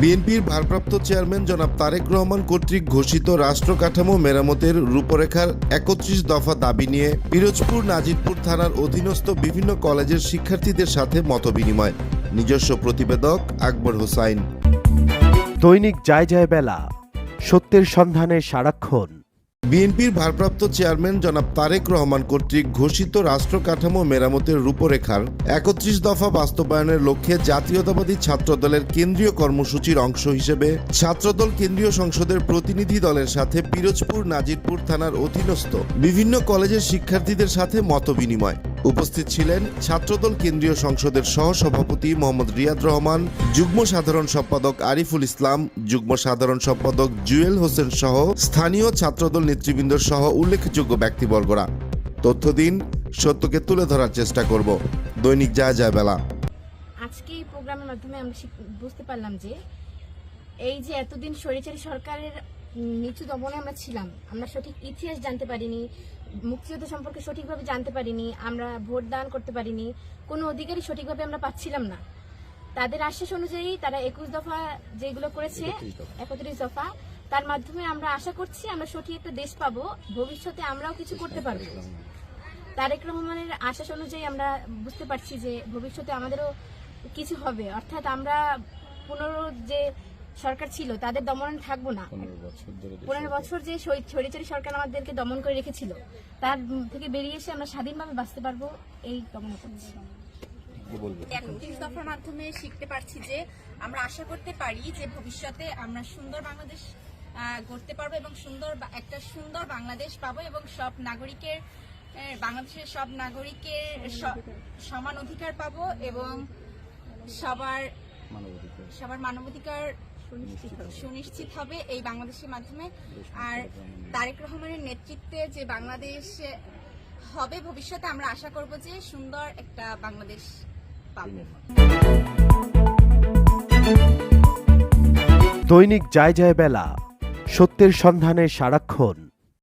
বিএনপির ভারপ্রাপ্ত চেয়ারম্যান জনাব তারেক রহমান কর্তৃক ঘোষিত রাষ্ট্র কাঠামো মেরামতের রূপরেখার একত্রিশ দফা দাবি নিয়ে পিরোজপুর নাজিরপুর থানার অধীনস্থ বিভিন্ন কলেজের শিক্ষার্থীদের সাথে মতবিনিময়। নিজস্ব প্রতিবেদক আকবর হোসাইন। দৈনিক যায় যায় বেলা, সত্যের সন্ধানে সারাক্ষণ। বিএনপির ভারপ্রাপ্ত চেয়ারম্যান জনাব তারেক রহমান কর্তৃক ঘোষিত রাষ্ট্র কাঠামো মেরামতের রূপরেখার একত্রিশ দফা বাস্তবায়নের লক্ষ্যে জাতীয়তাবাদী ছাত্রদলের কেন্দ্রীয় কর্মসূচির অংশ হিসেবে ছাত্রদল কেন্দ্রীয় সংসদের প্রতিনিধি দলের সাথে পিরোজপুর, নাজিরপুর থানার অধীনস্থ বিভিন্ন কলেজের শিক্ষার্থীদের সাথে মতবিনিময়। উপস্থিত ছিলেন ছাত্রদল কেন্দ্রীয় সংসদের সহসভাপতি মোহাম্মদ রিয়াদ রহমান, যুগ্ম সাধারণ সম্পাদক আরিফুল ইসলাম, যুগ্ম সাধারণ সম্পাদক জুয়েল হোসেন সহ স্থানীয় ছাত্রদল নেতৃবৃন্দ সহ উল্লেখযোগ্য ব্যক্তিবর্গরা। তথ্য দিন, সত্যকে তুলে ধরার চেষ্টা করব। দৈনিক যা যায় বেলা। আজকে এই প্রোগ্রামের মাধ্যমে আমরা বুঝতে পারলাম যে এই যে এতদিন স্বৈরাচারী সরকারের নিচু দমনে আমরা ছিলাম। আমরা সঠিক ইতিহাস জানতে পারিনি মুক্তিযুদ্ধ সম্পর্কে সঠিকভাবে জানতে পারিনি আমরা ভোট দান করতে পারিনি কোনো অধিকারই সঠিকভাবে আমরা পাচ্ছিলাম না। তাদের আশ্বাস অনুযায়ী তারা একুশ দফা যেগুলো করেছে একত্রিশ দফা। তার মাধ্যমে আমরা আশা করছি আমরা সঠিক একটা দেশ পাবো ভবিষ্যতে আমরাও কিছু করতে পারব। তারেক রহমানের আশ্বাস অনুযায়ী আমরা বুঝতে পারছি যে ভবিষ্যতে আমাদেরও কিছু হবে। অর্থাৎ আমরা পনেরো যে সরকার ছিল তাদের দমনে থাকব না। পনেরো বছর যে স্বৈরাচারী সরকার আমাদেরকে দমন করে রেখেছিল তার থেকে বেরিয়ে এসে আমরা স্বাধীনভাবে বাঁচতে পারব এই কামনা করছি। একত্রিশ দফার মাধ্যমে শিখতে পারছি যে আমরা আশা করতে পারি যে ভবিষ্যতে আমরা সুন্দর বাংলাদেশ গড়তে পারব এবং সুন্দর বা- একটা সুন্দর বাংলাদেশ পাবো এবং সব নাগরিকের বাংলাদেশের সব নাগরিকের সমান অধিকার পাবো এবং সবার সবার মানবাধিকার সুনিশ্চিত হবে। এই বাংলাদেশের মাধ্যমে। আর তারেক রহমানের নেতৃত্বে যে বাংলাদেশ হবে ভবিষ্যতে আমরা আশা করব যে সুন্দর একটা বাংলাদেশ পাবো। দৈনিক যায় যায় বেলা সত্যের সন্ধানে সারাক্ষণ।